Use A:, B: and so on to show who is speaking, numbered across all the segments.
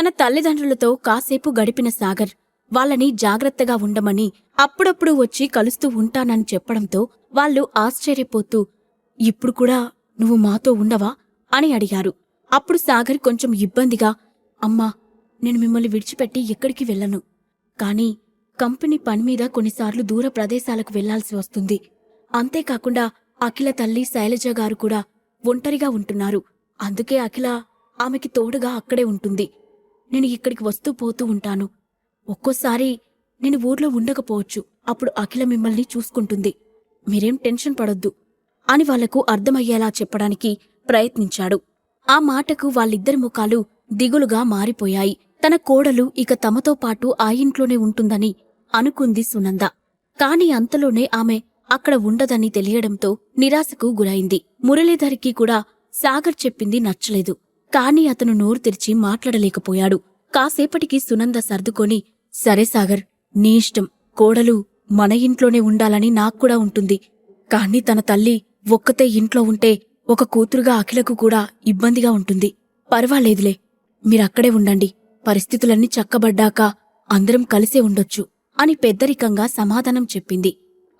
A: తన తల్లిదండ్రులతో కాసేపు గడిపిన సాగర్ వాళ్ళని జాగ్రత్తగా ఉండమని అప్పుడప్పుడు వచ్చి కలుస్తూ ఉంటానని చెప్పడంతో వాళ్ళు ఆశ్చర్యపోతూ ఇప్పుడు కూడా నువ్వు మాతో ఉండవా? అని అడిగారు. అప్పుడు సాగర్ కొంచెం ఇబ్బందిగా అమ్మా నేను మిమ్మల్ని విడిచిపెట్టి ఎక్కడికి వెళ్ళను. కానీ కంపెనీ పనిమీద కొన్నిసార్లు దూర ప్రదేశాలకు వెళ్ళాల్సి వస్తుంది. అంతేకాకుండా అఖిల తల్లి శైలజ గారు కూడా ఒంటరిగా ఉంటున్నారు. అందుకే అఖిల ఆమెకి తోడుగా అక్కడే ఉంటుంది. నేను ఇక్కడికి వస్తూ పోతూ ఉంటాను. ఒక్కోసారి నేను ఊర్లో ఉండకపోవచ్చు. అప్పుడు అఖిల మిమ్మల్ని చూసుకుంటుంది. మీరేం టెన్షన్ పడొద్దు అని వాళ్ళకు అర్థమయ్యేలా చెప్పడానికి ప్రయత్నించాడు. ఆ మాటకు వాళ్ళిద్దరి ముఖాలు దిగులుగా మారిపోయాయి. తన కోడలు ఇక తమతో పాటు ఆ ఇంట్లోనే ఉంటుందని అనుకుంది సునంద. కాని అంతలోనే ఆమె అక్కడ ఉండదని తెలియడంతో నిరాశకు గురైంది. మురళీధర్కి కూడా సాగర్ చెప్పింది నచ్చలేదు. కాని అతను నోరు తెరిచి మాట్లాడలేకపోయాడు. కాసేపటికి సునంద సర్దుకొని సరే సాగర్ నీ ఇష్టం. కోడలు మన ఇంట్లోనే ఉండాలని నాక్కూడా ఉంటుంది. కాని తన తల్లి ఒక్కతే ఇంట్లో ఉంటే ఒక కూతురుగా అఖిలకు కూడా ఇబ్బందిగా ఉంటుంది. పర్వాలేదులే మీరక్కడే ఉండండి. పరిస్థితులన్నీ చక్కబడ్డాక అందరం కలిసే ఉండొచ్చు అని పెద్దరికంగా సమాధానం చెప్పింది.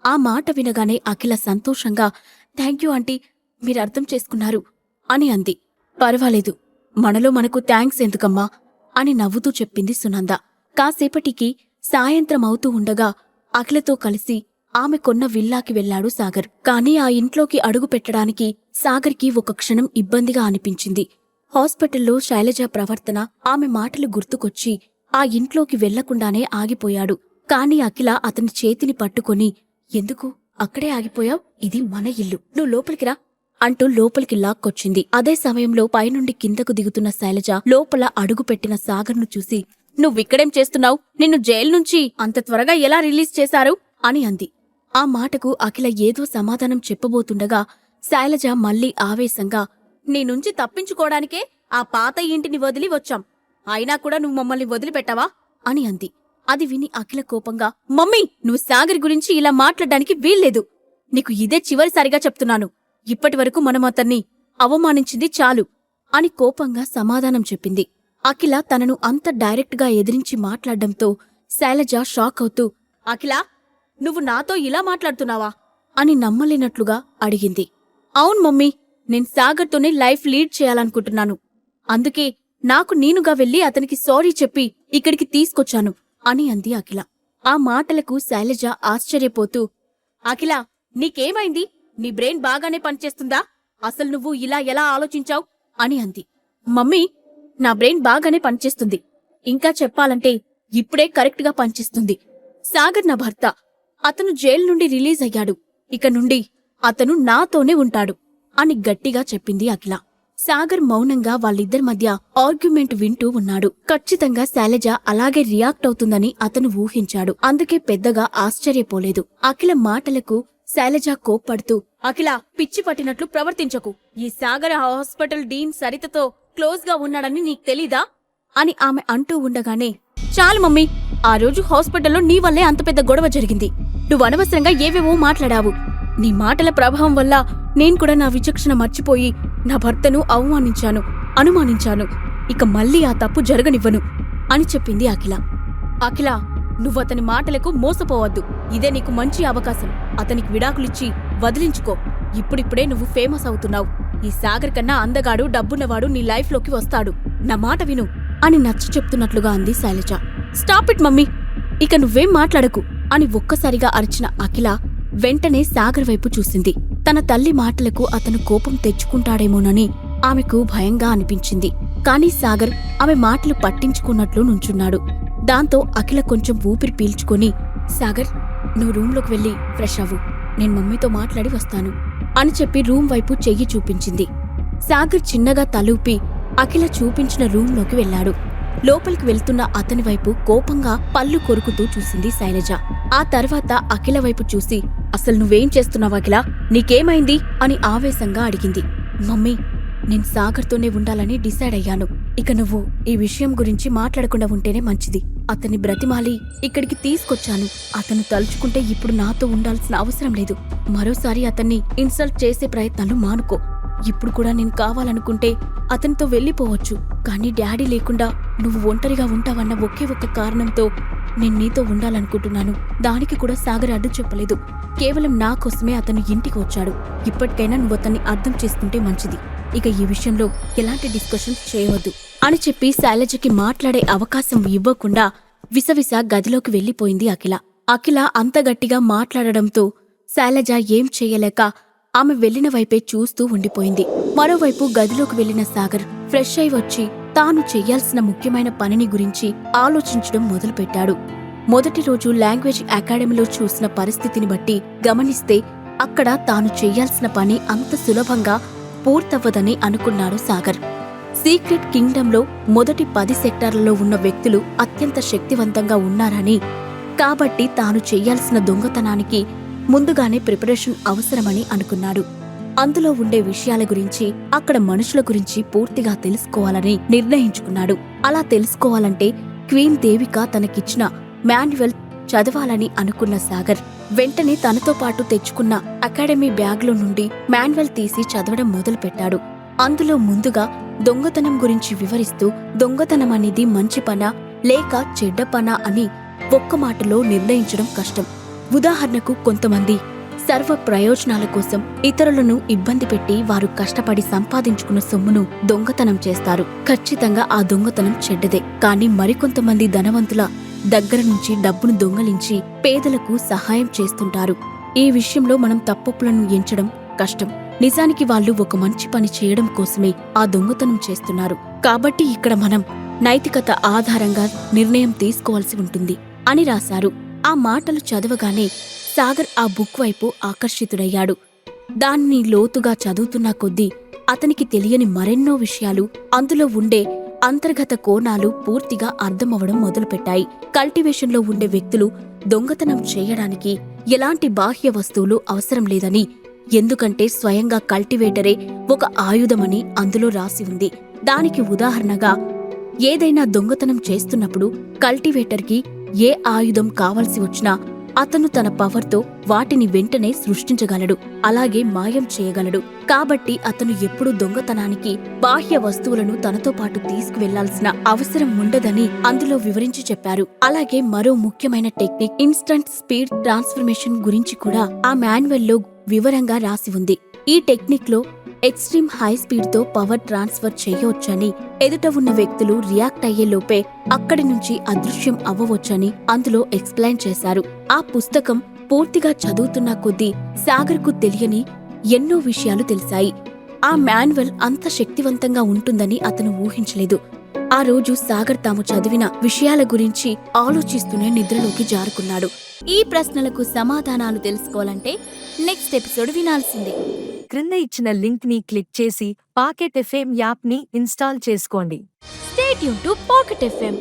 A: ఆ మాట వినగానే అఖిల సంతోషంగా థ్యాంక్యూ ఆంటీ మీరర్థం చేసుకున్నారు అని అంది. పర్వాలేదు. మనలో మనకు థ్యాంక్స్ ఎందుకమ్మా? అని నవ్వుతూ చెప్పింది సునంద. కాసేపటికి సాయంత్రం అవుతూ ఉండగా అఖిలతో కలిసి ఆమె కొన్న విల్లాకి వెళ్ళాడు సాగర్. కాని ఆ ఇంట్లోకి అడుగు పెట్టడానికి సాగర్కి ఒక క్షణం ఇబ్బందిగా అనిపించింది. హాస్పిటల్లో శైలజ ప్రవర్తన ఆమె మాటలు గుర్తుకొచ్చి ఆ ఇంట్లోకి వెళ్ళకుండానే ఆగిపోయాడు. కాని అఖిల అతని చేతిని పట్టుకొని ఎందుకు? అక్కడే ఆగిపోయావ్? ఇది మన ఇల్లు. నువ్వు లోపలికి రా. అంటూ లోపలికి లాక్కొచ్చింది. అదే సమయంలో పైనుండి కిందకు దిగుతున్న శైలజ లోపల అడుగుపెట్టిన సాగర్ను చూసి నువ్విక్కడేం చేస్తున్నావు? నిన్ను జైలు నుంచి అంత త్వరగా ఎలా రిలీజ్ చేశారు? అని అంది. ఆ మాటకు అఖిల ఏదో సమాధానం చెప్పబోతుండగా శైలజ మళ్ళీ ఆవేశంగా నీ నుంచి తప్పించుకోవడానికే ఆ పాత ఇంటిని వదిలి వచ్చాం. అయినా కూడా నువ్వు మమ్మల్ని వదిలిపెట్టావా? అని అంది. అది విని అఖిల కోపంగా మమ్మీ నువ్వు సాగర్ గురించి ఇలా మాట్లాడడానికి వీల్లేదు. నీకు ఇదే చివరిసారిగా చెప్తున్నాను. ఇప్పటివరకు మనం అతన్ని అవమానించింది చాలు అని కోపంగా సమాధానం చెప్పింది. అఖిల తనను అంత డైరెక్ట్గా ఎదిరించి మాట్లాడడంతో శైలజ షాక్ అవుతూ అఖిల నువ్వు నాతో ఇలా మాట్లాడుతున్నావా? అని నమ్మలేనట్లుగా అడిగింది. అవును మమ్మీ నేను సాగర్తోనే లైఫ్ లీడ్ చేయాలనుకుంటున్నాను. అందుకే నాకు నేనుగా వెళ్ళి అతనికి సారీ చెప్పి ఇక్కడికి తీసుకొచ్చాను అని అంది అఖిల. ఆ మాటలకు శైలజ ఆశ్చర్యపోతూ అఖిల నీకేమైంది? నీ బ్రెయిన్ బాగానే పనిచేస్తుందా? అసలు నువ్వు ఇలా ఎలా ఆలోచించావు? అని అంది. మమ్మీ నా బ్రెయిన్ బాగానే పనిచేస్తుంది. ఇంకా చెప్పాలంటే ఇప్పుడే కరెక్ట్గా పనిచేస్తుంది. సాగర్ నా భర్త. అతను జైలు నుండి రిలీజ్ అయ్యాడు. ఇక నుండి అతను నాతోనే ఉంటాడు అని గట్టిగా చెప్పింది అఖిల. సాగర్ మౌనంగా వాళ్ళిద్దరి మధ్య ఆర్గ్యుమెంట్ వింటూ ఉన్నాడు. ఖచ్చితంగా శైలజ అలాగే రియాక్ట్ అవుతుందని అతను ఊహించాడు. అందుకే పెద్దగా ఆశ్చర్యపోలేదు. అఖిల మాటలకు శైలజ కోప్పడుతూ అఖిల పిచ్చి పట్టినట్లు ప్రవర్తించకు. ఈ సాగర హాస్పిటల్ డీన్ సరితతో క్లోజ్గా ఉన్నాడని నీకు తెలీదా? అని ఆమె అంటూ ఉండగానే చాలు మమ్మీ ఆ రోజు హాస్పిటల్లో నీ వల్లే అంత పెద్ద గొడవ జరిగింది. నువ్వు అనవసరంగా ఏవేవో మాట్లాడావు. నీ మాటల ప్రభావం వల్ల నేను కూడా నా విచక్షణ మర్చిపోయి నా భర్తను అవమానించాను అనుమానించాను. ఇక మళ్ళీ ఆ తప్పు జరగనివ్వను అని చెప్పింది అఖిల. అఖిల నువ్వతని మాటలకు మోసపోవద్దు. ఇదే నీకు మంచి అవకాశం. అతనికి విడాకులిచ్చి వదిలించుకో. ఇప్పుడిప్పుడే నువ్వు ఫేమస్ అవుతున్నావు. ఈ సాగర్ కన్నా అందగాడు డబ్బున్నవాడు నీ లైఫ్లోకి వస్తాడు. నా మాట విను అని నచ్చ చెప్తున్నట్లుగా అంది శైలజ. Stop it mummy. ఇక నువ్వేం మాట్లాడకు అని ఒక్కసారిగా అరిచిన అఖిల వెంటనే సాగర్ వైపు చూసింది. తన తల్లి మాటలకు అతను కోపం తెచ్చుకుంటాడేమోనని ఆమెకు భయంగా అనిపించింది. కానీ సాగర్ ఆమె మాటలు పట్టించుకున్నట్లు నుంచున్నాడు. దాంతో అఖిల కొంచెం ఊపిరి పీల్చుకొని సాగర్ నువ్వు రూంలోకి వెళ్ళి ఫ్రెష్ అవ్వు. నేను మమ్మీతో మాట్లాడి వస్తాను అని చెప్పి రూమ్ వైపు చెయ్యి చూపించింది. సాగర్ చిన్నగా తలూపి అఖిల చూపించిన రూంలోకి వెళ్ళాడు. లోపలికి వెళ్తున్న అతని వైపు కోపంగా పళ్ళు కొరుకుతూ చూసింది శైలజ. ఆ తర్వాత అఖిల వైపు చూసి అసలు నువ్వేం చేస్తున్నావు అఖిల? నీకేమైంది? అని ఆవేశంగా అడిగింది. మమ్మీ నేను సాగర్తోనే ఉండాలని డిసైడ్ అయ్యాను. ఇక నువ్వు ఈ విషయం గురించి మాట్లాడకుండా ఉంటేనే మంచిది. అతన్ని బ్రతిమాలి ఇక్కడికి తీసుకొచ్చాను. అతను తలుచుకుంటే ఇప్పుడు నాతో ఉండాల్సిన అవసరం లేదు. మరోసారి అతన్ని ఇన్సల్ట్ చేసే ప్రయత్నాలు మానుకో. ఇప్పుడు కూడా నేను కావాలనుకుంటే అతనితో వెళ్ళిపోవచ్చు. కానీ డాడీ లేకుండా నువ్వు ఒంటరిగా ఉంటావన్న ఒకే ఒక్క కారణంతో నేను నీతో ఉండాలనుకుంటున్నాను. దానికి కూడా సాగర్ అడ్డు చెప్పలేదు. కేవలం నా కోసమే అతను ఇంటికి వచ్చాడు. ఇప్పటికైనా నువ్వు అతన్ని అర్థం చేసుకుంటే మంచిది. ఇక ఈ విషయంలో ఎలాంటి డిస్కషన్స్ చేయవద్దు అని చెప్పి శైలజకి మాట్లాడే అవకాశం ఇవ్వకుండా విసవిస గదిలోకి వెళ్ళిపోయింది అఖిల. అఖిల అంత గట్టిగా మాట్లాడడంతో శైలజ ఏం చేయలేక ఆమె వెళ్ళిన వైపే చూస్తూ ఉండిపోయింది. మరోవైపు గదిలోకి వెళ్ళిన సాగర్ ఫ్రెష్ అయి వచ్చి తాను చెయ్యాల్సిన ముఖ్యమైన పనిని గురించి ఆలోచించడం మొదలుపెట్టాడు. మొదటి రోజు లాంగ్వేజ్ అకాడమీలో చూసిన పరిస్థితిని బట్టి గమనిస్తే అక్కడ తాను చెయ్యాల్సిన పని అంత సులభంగా పూర్తవ్వదని అనుకున్నాడు సాగర్. సీక్రెట్ కింగ్డంలో మొదటి పది సెక్టార్లలో ఉన్న వ్యక్తులు అత్యంత శక్తివంతంగా ఉన్నారని కాబట్టి తాను చేయాల్సిన దొంగతనానికి ముందుగానే ప్రిపరేషన్ అవసరమని అనుకున్నాడు. అందులో ఉండే విషయాల గురించి అక్కడ మనుషుల గురించి పూర్తిగా తెలుసుకోవాలని నిర్ణయించుకున్నాడు. అలా తెలుసుకోవాలంటే క్వీన్ దేవిక తనకిచ్చిన మాన్యువల్ చదవాలని అనుకున్న సాగర్ వెంటనే తనతో పాటు తెచ్చుకున్న అకాడమీ బ్యాగ్లో నుండి మాన్యువల్ తీసి చదవడం మొదలుపెట్టాడు. అందులో ముందుగా దొంగతనం గురించి వివరిస్తూ దొంగతనం అనేది మంచి పనా లేక చెడ్డ పన అని ఒక్క మాటలో నిర్ణయించడం కష్టం. ఉదాహరణకు కొంతమంది సర్వ ప్రయోజనాల కోసం ఇతరులను ఇబ్బంది పెట్టి వారు కష్టపడి సంపాదించుకున్న సొమ్మును దొంగతనం చేస్తారు. ఖచ్చితంగా ఆ దొంగతనం చెడ్డదే. కానీ మరికొంతమంది ధనవంతుల దగ్గర నుంచి డబ్బును దొంగలించి పేదలకు సహాయం చేస్తుంటారు. ఈ విషయంలో మనం తప్పొప్పులను ఎంచడం కష్టం. నిజానికి వాళ్ళు ఒక మంచి పని చేయడం కోసమే ఆ దొంగతనం చేస్తున్నారు. కాబట్టి ఇక్కడ మనం నైతికత ఆధారంగా నిర్ణయం తీసుకోవాల్సి ఉంటుంది అని రాశారు. ఆ మాటలు చదవగానే సాగర్ ఆ బుక్ వైపు ఆకర్షితుడయ్యాడు. దాన్ని లోతుగా చదువుతున్న కొద్దీ అతనికి తెలియని మరెన్నో విషయాలు అందులో ఉండే అంతర్గత కోణాలు పూర్తిగా అర్థమవడం మొదలుపెట్టాయి. కల్టివేషన్లో ఉండే వ్యక్తులు దొంగతనం చేయడానికి ఎలాంటి బాహ్య వస్తువులు అవసరం లేదని ఎందుకంటే స్వయంగా కల్టివేటరే ఒక ఆయుధమని అందులో రాసి ఉంది. దానికి ఉదాహరణగా ఏదైనా దొంగతనం చేస్తున్నప్పుడు కల్టివేటర్కి ఏ ఆయుధం కావలసి వచ్చినా అతను తన పవర్తో వాటిని వెంటనే సృష్టించగలడు అలాగే మాయం చేయగలడు. కాబట్టి అతను ఎప్పుడూ దొంగతనానికి బాహ్య వస్తువులను తనతో పాటు తీసుకువెళ్ళాల్సిన అవసరం ఉండదని అందులో వివరించి చెప్పారు. అలాగే మరో ముఖ్యమైన టెక్నిక్ ఇన్స్టంట్ స్పీడ్ ట్రాన్స్ఫర్మేషన్ గురించి కూడా ఆ మాన్యువల్లో వివరంగా రాసి ఉంది. ఈ టెక్నిక్లో ఎక్స్ట్రీమ్ హై స్పీడ్తో పవర్ ట్రాన్స్ఫర్ చేయవచ్చని ఎదుట ఉన్న వ్యక్తులు రియాక్ట్ అయ్యే లోపే అక్కడి నుంచి అదృశ్యం అవ్వవచ్చని అందులో ఎక్స్ప్లెయిన్ చేశారు. ఆ పుస్తకం పూర్తిగా చదువుతున్న కొద్దీ సాగర్కు తెలియని ఎన్నో విషయాలు తెలిసాయి. ఆ మాన్యువల్ అంత శక్తివంతంగా ఉంటుందని అతను ఊహించలేదు. ఆ రోజు సాగర్ తాము చదివిన విషయాల గురించి ఆలోచిస్తూనే నిద్రలోకి జారుకున్నాడు. ఈ ప్రశ్నలకు సమాధానాలు తెలుసుకోవాలంటే నెక్స్ట్ ఎపిసోడ్ వినాల్సిందే.
B: క్రింద ఇచ్చిన లింక్ని క్లిక్ చేసి పాకెట్ ఎఫ్ఎం యాప్ని ఇన్స్టాల్ చేసుకోండి.
A: State to pocket FM